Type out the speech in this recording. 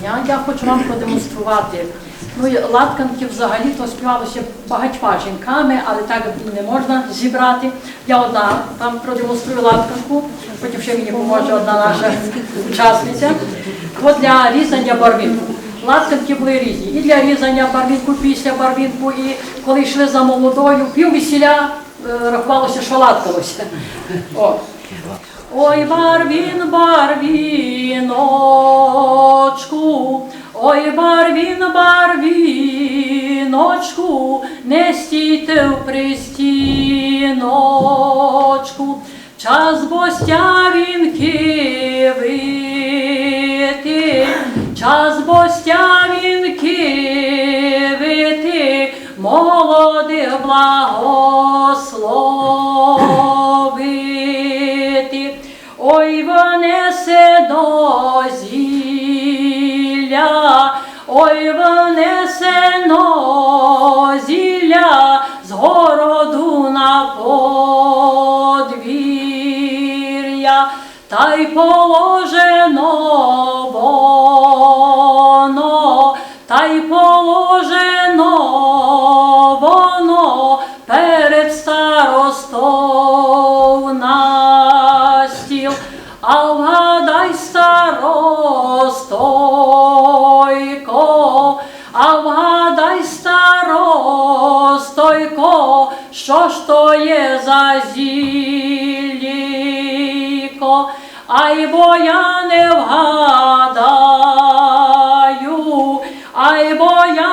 дня. Я хочу вам продемонструвати. Ну, латканки взагалі то співалося багатьма жінками, але так не можна зібрати. Я одна вам продемонструю латканку, потім ще мені поможе одна наша учасниця. От для різання барвінку. Латканки були різні. І для різання барвінку, після барвінку, і коли йшли за молодою, пів весіля е, рахувалося, що латкалося. О. Ой, барвін, барвіночку, ой, барвін, барвіночку, не стійте в пристіночку, час бостявінки вити, час бостявінки вити, молодих благословити. Ой, вонесе до зілля, ой, внесено зілля з городу на подвір'я, та й положено воно, та й положено Бойко, що ж то є за зіліко, ай бо я не вгадаю, ай бо я